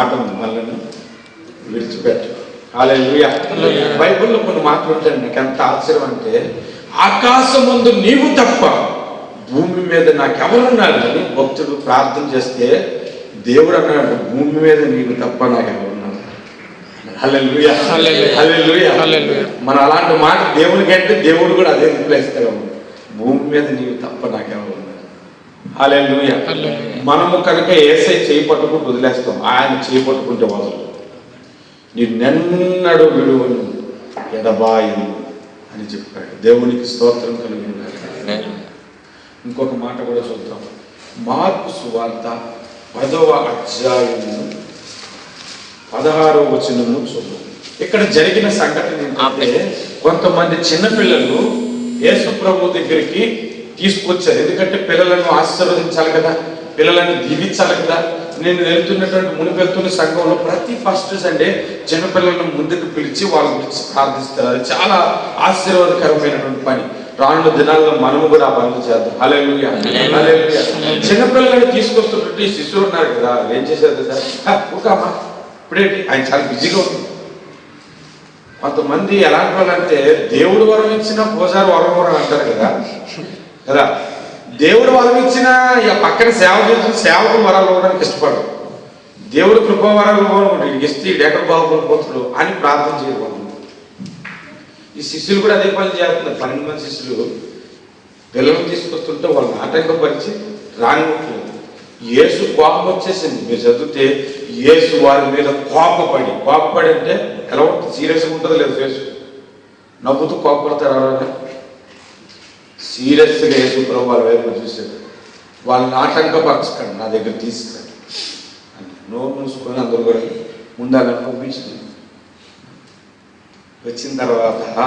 మాట మనల్ని విడిచిపెట్టు. హల్లెలూయా. బైబిల్లో కొన్ని మాటలు ఉంటాయి నాకు ఎంత ఆశ్చర్యం అంటే ఆకాశం ముందు నీవు తప్ప భూమి మీద నాకెవరున్నారు? అని భక్తుడు ప్రార్థన చేస్తే దేవుడు అన్నాడు భూమి మీద నీవు తప్ప నాకెవరున్నారు. మన అలాంటి మాట దేవునికి అంటే దేవుడు కూడా అదే రిప్లై ఇస్తాడు భూమి మీద నీవు తప్ప నాకెవరు హల్లెలూయా. మనము కనుక ఏసై చేయి పట్టుకుంటూ వదిలేస్తాం. ఆయన చేయి పట్టుకుంటే వదలు నిన్నెన్నడు విడువను ఎడబాయను అని చెప్పాడు. దేవునికి స్తోత్రం కలిగింది ఇంకొక మాట కూడా చూద్దాం. మార్పు సువార్త పదవ అధ్యాయము పదహారవ వచనము చూద్దాం. ఇక్కడ జరిగిన సంఘటన ఏంటంటే కొంతమంది చిన్నపిల్లలు యేసు ప్రభు దగ్గరికి తీసుకొచ్చారు. ఎందుకంటే పిల్లలను ఆశీర్వదించాలి కదా పిల్లలను దీవించాలి కదా. నేను వెళ్తున్నటువంటి ముని వెళ్తున్న సంఘంలో ప్రతి ఫస్ట్ సండే చిన్నపిల్లలను ముందుకు పిలిచి వాళ్ళ గురించి ప్రార్థిస్తారు. అది చాలా ఆశీర్వాదకరమైనటువంటి పని. రానున్న దినాల్లో మనము కూడా ఆ పనులు చేద్దాం. హల్లెలూయా. హల్లెలూయా. చిన్నపిల్లలను తీసుకొస్తున్నట్టు శిశువులు ఉన్నారు కదా ఏం చేశారు కదా "హ, ఊరుకోమ్మా. ఇప్పుడేంటి? ఆయన చాలా బిజీగా ఉంది. కొంతమంది ఎలాంటి వాళ్ళంటే దేవుడు వరం ఇచ్చిన పూజారి వరం వరం అంటారు కదా. కదా? దేవుడు వరం ఇచ్చిన ఇక పక్కన సేవ చేసిన సేవకు వరాలు ఇవ్వడానికి ఇష్టపడు దేవుడు కృపా వరాలు ఇవ్వనుకుంటాడు. వీడికి ఇస్తే ఎక్కడ బాగుపడిపోతుడు అని ప్రార్థన చేయకూడదు. ఈ శిష్యులు కూడా అదే పని చేస్తున్నారు. పన్నెండు మంది శిష్యులు పిల్లలు తీసుకొస్తుంటే వాళ్ళని ఆటంకపరిచి రానివ్వట్లేదు. యేసు కోపం వచ్చేసింది. మీరు చదివితే యేసు వారి మీద కోపపడి కోపపడి అంటే ఎలా ఉంటుంది? సీరియస్గా ఉంటుంది లేదు ఫేస్ నవ్వుతూ కోపపడతారు ఎవరైనా? సీరియస్గా యేసు ప్రభు వాళ్ళ వైపు చూశాడు. వాళ్ళని ఆటంకపరచకండి నా దగ్గర తీసుకురండి. అని నోరు మూసుకొని అందరూ కూడా ముందాగా పంపించింది వచ్చిన తర్వాత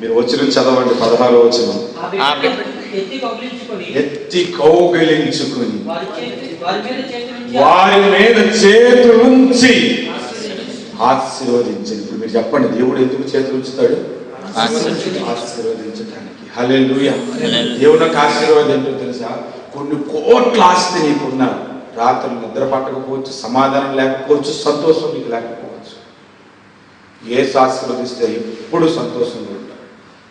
మీరు వచ్చిన చదవండి పదహారు వచ్చిన. ఎత్తి కౌగిలించుకొని. ఎత్తి కౌగిలించుకుని. వారి చేతి వారి మీద చేతులుంచి ఆశీర్వదించి. ఆశీర్వదించండి. ఇప్పుడు మీరు చెప్పండి దేవుడు ఎందుకు చేతులు ఉంచుతాడు? ఆశీర్వదించడానికి. ఆశీర్వదించడానికి దేవుడు నాకు ఆశీర్వాదం ఏంటో తెలుసా? కొన్ని కోట్ల ఆస్తి నీకున్నా రాత్రులు నిద్ర పట్టకపోవచ్చు సమాధానం లేకపోవచ్చు సంతోషం నీకు లేకపోవచ్చు. ఏ ఆశీర్వదిస్తే ఎప్పుడు సంతోషంగా ఉంటాం.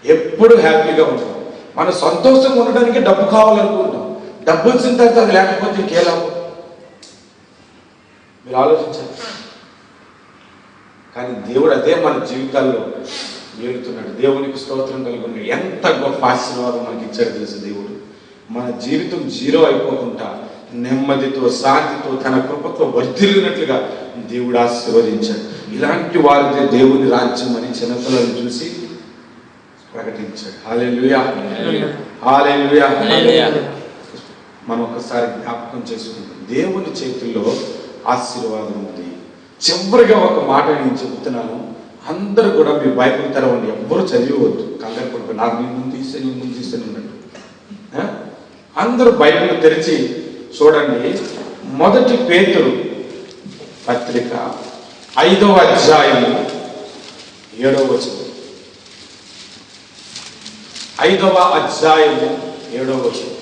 ఎప్పుడు హ్యాపీగా ఉంటాం. మన సంతోషంగా ఉండడానికి డబ్బు కావాలనుకుంటాం డబ్బు వచ్చిన తర్వాత అది లేకపోతే ఇంకేలా మీరు ఆలోచించాలి. కానీ దేవుడు అదే మన జీవితాల్లో వేడుతున్నాడు దేవునికి స్తోత్రం కలుగుతుంది ఎంత గొప్ప ఆశీర్వాదం మనకి ఇచ్చాడు తెలుసు దేవుడు? మన జీవితం జీరో అయిపోకుండా నెమ్మదితో శాంతితో తన కృపతో వర్ధిల్లినట్లుగా దేవుడు ఆశీర్వదించాడు. ఇలాంటి వారిదే దేవుని రాజ్యం అని చిన్నపిల్లలు చూసి ప్రకటించాడు. హాలెలుయా హాలెలుయా మనం ఒకసారి జ్ఞాపకం చేసుకుంటాం దేవుని చేతుల్లో ఆశీర్వాదం ఉంది. చివరిగా ఒక మాట నేను చెబుతున్నాను అందరూ కూడా మీ బైబుల్ తెరవండి. ఎవ్వరు చదివవద్దు. కంగారు పడుకో. నాకు నీ ముందు తీస్తే నీ ముందు తీస్తే ఉన్నట్టు అందరూ బైబిల్ తెరిచి చూడండి. మొదటి పేతురు పత్రిక ఐదవ అధ్యాయము ఏడవ వచనం. ఐదవ అధ్యాయము ఏడవ వచనం.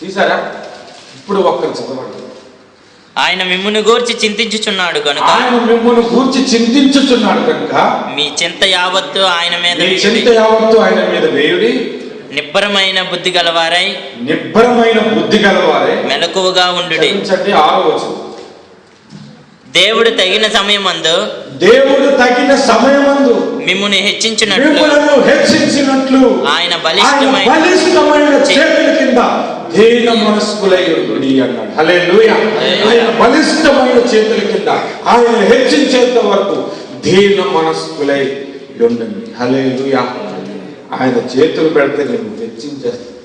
తీసారా? ఇప్పుడు ఒక్కరు చదవండి. ఆయన మిమ్మును గూర్చి చింతించుచున్నాడు కనుక ఆయన మిమ్మల్ని గూర్చి చింతించుచున్నాడు కనుక మీ చింత యావత్తు ఆయన మీద. చింత యావత్తు ఆయన మీద వేయుడి. నిబ్బరమైన బుద్ధి గలవారై నిబ్బరమైన బుద్ధి గలవారే మెలకువగా వచనం దేవుడు తగిన సమయమందు దేవుడు తగిన సమయమందు మిమ్ముని హెచ్చించున్నట్లు మిమ్మలను హెచ్చించినట్లు ఆయన బలిష్టమైన- బలిష్టమైన చేతుల కింద దీన మనస్కులై ఉండుడి అన్నాడు. హల్లెలూయా. ఆయన బలిష్టమైన చేతుల కింద ఆయన హెచ్చించేంత వరకు దీన మనస్కులై ఉండండి. హల్లెలూయా. ఆయన చేతులు పెడితే నేను హెచ్చించేస్తాను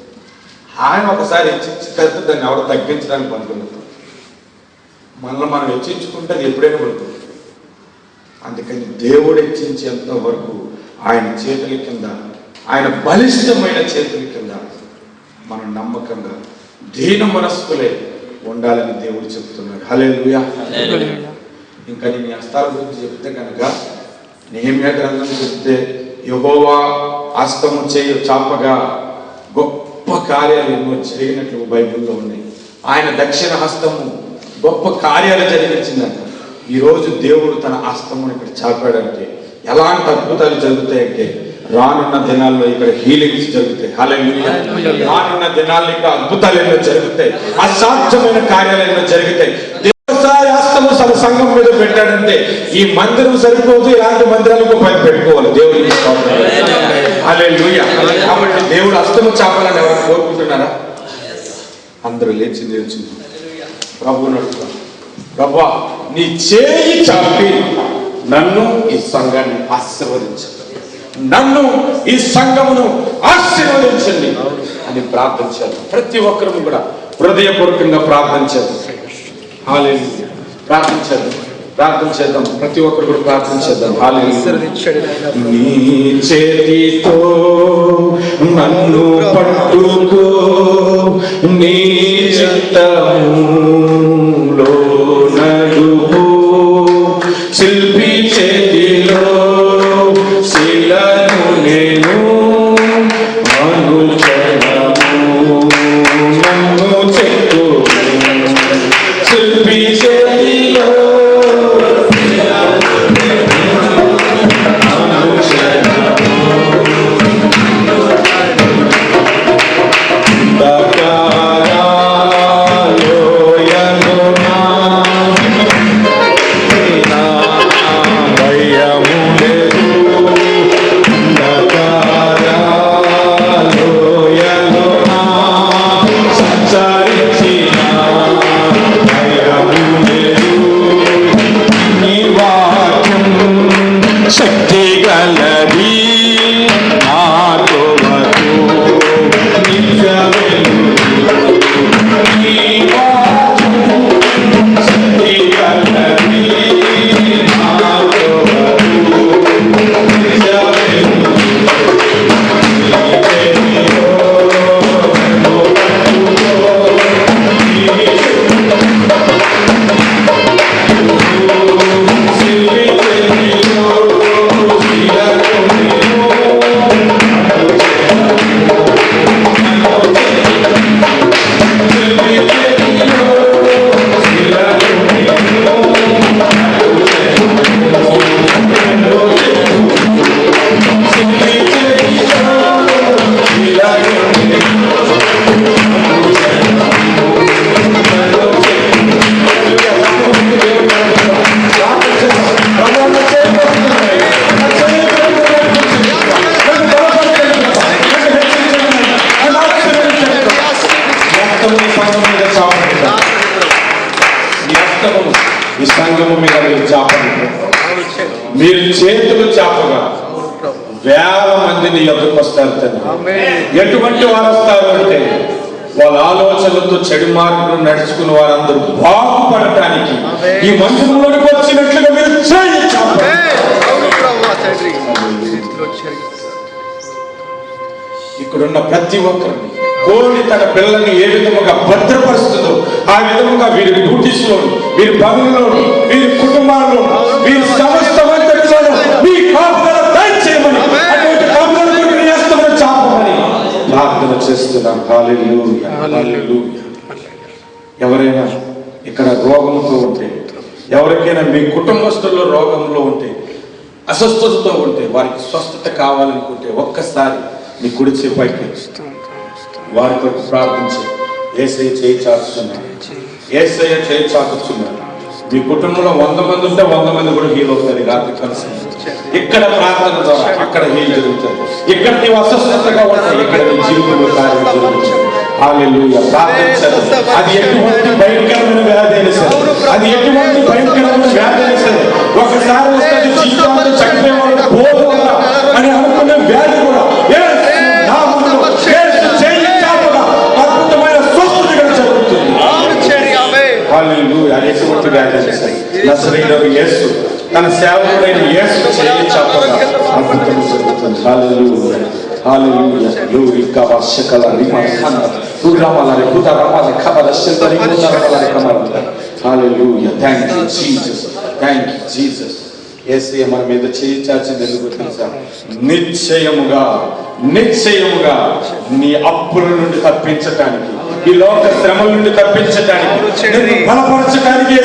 ఆయన ఒకసారి హెచ్చించిన తర్వాత దాన్ని ఎవరు తగ్గించడానికి పనుకున్నాను మనల్ని మనం హెచ్చించుకుంటే అది ఎప్పుడైనా పడుతుంది అందుకని దేవుడు హెచ్చించేంత వరకు ఆయన చేతుల కింద ఆయన బలిష్టమైన చేతుల కింద మనం నమ్మకంగా దీన మనస్కులే ఉండాలని దేవుడు చెప్తున్నాడు. హలే. ఇంకా నేను ఈ హస్తాల గురించి చెప్తే కనుక నేమ్యా గ్రంథం చెప్తే యహోవా హస్తము చేయ చాపగా గొప్ప కార్యాలు ఎన్నో జరిగినట్లు బైబిల్లో ఉన్నాయి. ఆయన దక్షిణ హస్తము గొప్ప కార్యాలు జరిగించిందంట. ఈరోజు దేవుడు తన హస్తమును ఇక్కడ చాపాడంటే ఎలాంటి అద్భుతాలు జరుగుతాయంటే రానున్న దినాల్లో ఇక్కడ హీలింగ్స్ జరుగుతాయి. రానున్న దినాల్లో ఇక్కడ అద్భుతాలు ఎన్నో జరుగుతాయి. అసాధ్యమైన కార్యాలు ఎన్నో జరుగుతాయి ఒకసారి హస్తము తన సంఘం మీద పెట్టాడంటే ఈ మందిరం సరిపోదు ఇలాంటి మందిరాలకు పైన పెట్టుకోవాలి. హల్లెలూయా. కాబట్టి దేవుడు హస్తము చాపాలని ఎవరు కోరుకుంటున్నారా? అందరూ లేచి నిల్చుంది. ప్రభు ప్రభా నీ చేయి చాపి నన్ను ఈ సంఘాన్ని ఆశీర్వదించండి నన్ను ఈ సంఘమును ఆశీర్వదించండి అని ప్రార్థన ప్రతి ఒక్కరూ కూడా హృదయపూర్వకంగా ప్రార్థన హాలే హల్లెలూయా ప్రార్థన చేద్దాం. ప్రతి ఒక్కరు కూడా ప్రార్థన చేద్దాం. నీ చేతితో నన్ను పట్టుకో. నీ చిత్తము మీరు చేతులు చాపగా వేల మందిని ఎదురుకు వస్తారు తండ్రి ఎటువంటి వారు వస్తారు అంటే వాళ్ళ ఆలోచనలతో చెడు మార్గంలో నడుచుకున్న వారందరూ బాగుపడటానికి ఈ మందిరంలోకి వచ్చినట్లుగా మీరు. ఇక్కడున్న ప్రతి ఒక్కరిని కోడి తన పిల్లల్ని ఏ విధముగా భద్రపరుస్తుందో ఆ విధముగా వీరి డ్యూటీస్లో వీరి పనుల్లో వీరి కుటుంబాల్లో వీరి సమస్త ప్రార్థన చేస్తున్నాం హల్లెలూయా. హల్లెలూయా. ఎవరైనా ఇక్కడ రోగంతో ఉంటే ఎవరికైనా మీ కుటుంబస్తుల్లో రోగంలో ఉంటే అస్వస్థతతో ఉంటే వారికి స్వస్థత కావాలనుకుంటే ఒక్కసారి నీ కుడి చేయి పైకి వారి కొరకు ప్రార్థించి ఏసయ్య చేయి చేయి మీ కుటుంబంలో వంద మంది ఉంటే వంద మంది కూడా హీల్ అవుతారు రాత్రి కలిసి ఇక్కడ ప్రార్థన ద్వారా అక్కడ హీల్ జరుగుతుంది. ఇక్కడ నీవు అస్వస్థతగా ఉంటాయి అది ఎటువంటి భయంకరమైన వ్యాధి సరే అది ఎటువంటి భయంకరమైన వ్యాధి సరే ఒకసారి వస్తుంది జీవితాంతం చనిపోయేవాడు పోదు అని అనుకున్న వ్యాధి కూడా యేసు నామములో, యేసు చేయి చాపగా అద్భుతమైన స్వస్థతగా జరుగుతుంది హల్లెలూయా ఎటువంటి వ్యాధి అయినా సరే నజరేయుడగు యేసు తన సేవకుడైన యేసు చేయి చాపగా అద్భుతం జరుగుతుంది హల్లెలూయా హల్లెలూయా గ్లోరీ కవా శకల రిమా సన్న ఉగ్రమల రికుద రమల కబల శిల్దరి ఉదరమల కమల hallelujah thank you Jesus thank you Jesus యేసయ్య మన మీద చేయి చాచింది ఎందుకు తెలుసా నిశ్చయముగా నిశ్చయముగా నీ అప్పుల నుండి తప్పించటానికి ఈ లోక శ్రమల నుండి తప్పించటానికి బలపరచడానికి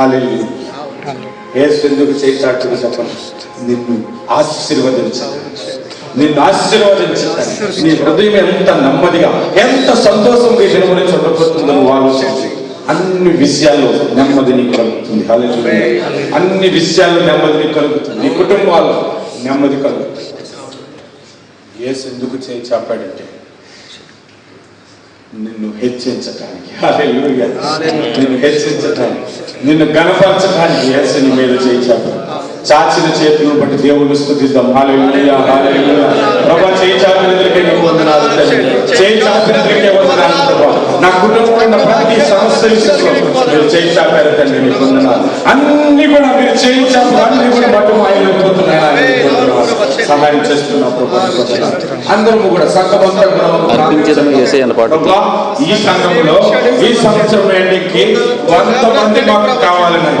హల్లెలూయా ఎందుకు చేయి చాటుడు చెప్పండి. నిన్ను ఆశీర్వదించాలి. నిన్ను ఆశీర్వదించాలి. నీ హృదయం ఎంత నెమ్మదిగా ఎంత సంతోషం ఈ గురించి చూడబోతుందో నువ్వు ఆలోచించి. అన్ని విషయాల్లో నెమ్మది నీకు కలుగుతుంది. హల్లెలూయా అన్ని విషయాల్లో నెమ్మది నీకు కలుగుతుంది. నీ కుటుంబాల్లో నెమ్మది కలుగుతుంది. ఏసు ఎందుకు చేయి చాపాడంటే నిన్ను హెచ్చించటానికి. నిన్ను హెచ్చించటానికి. నిన్ను గణపరచటానికి యేసు నీ మీద చేయి చాపాడు చాచిన చేతులను బట్టి దేవుని స్తుతిద్దాం హల్లెలూయా హల్లెలూయా. ప్రభా చేయి చాపినందుకే నీకు వందనాలు చేయి చాపినందుకే వందనాలు ప్రభా. నా కుటుంబంలో ఉన్న ప్రతి సమస్య విషయంలో మీరు చేయి చాపారు తండ్రి నీకు వందనాలు. అన్ని కూడా మీరు చేయి చాపు అన్ని కూడా మటు సహాయం చేస్తున్నాం ప్రభా నీకు వందనాలు. అందరము కూడా సంఘం అంతా కూడా ఒక అర్పించేదము యేసయ్య అన్న పాట. ఈ సంఘంలో ఈ సంవత్సరం ఎండింగ్కి వంద మంది మాకు కావాలని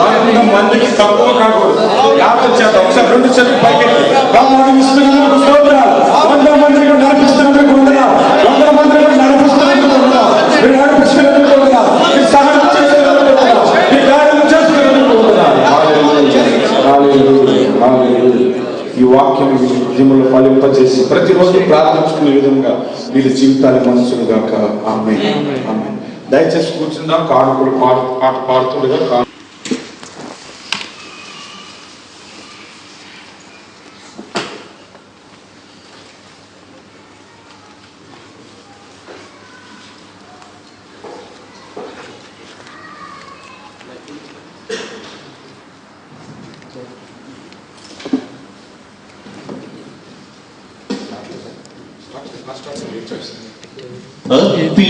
వంద మందికి తక్కువ కాకూడదు. యాభై చేత ఒకసారి రెండు చేతులు పైకెత్తి బ్రహ్మాండం ఇస్తున్నందుకు స్తోత్రాలు వంద మందిని నడిపిస్తున్నందుకు వందనాలు వంద మందిని నడిపిస్తున్నందుకు వందనాలు మీరు నడిపిస్తున్నందుకు వందనాలు మీరు సహాయం చేస్తున్నందుకు వందనాలు మీ కార్యం చేస్తున్నందుకు వందనాలు హల్లెలూయా. హల్లెలూయా. హల్లెలూయా. ఈ వాక్యం హృదయంలో ఫలింపజేసి ప్రతిరోజు ప్రార్థించుకునే విధంగా వీళ్ళ జీవితాలు మనసులు గాక. ఆమె దయచేసి కూర్చుందాం. కానుకలు పాట పాట పాడుతుండగా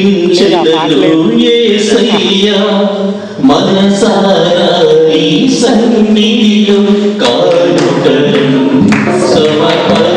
కా- అర్పించెదరు యేసయ్యా మనసారా నీ సన్నిధిలో కానుకలు సమర్పణలు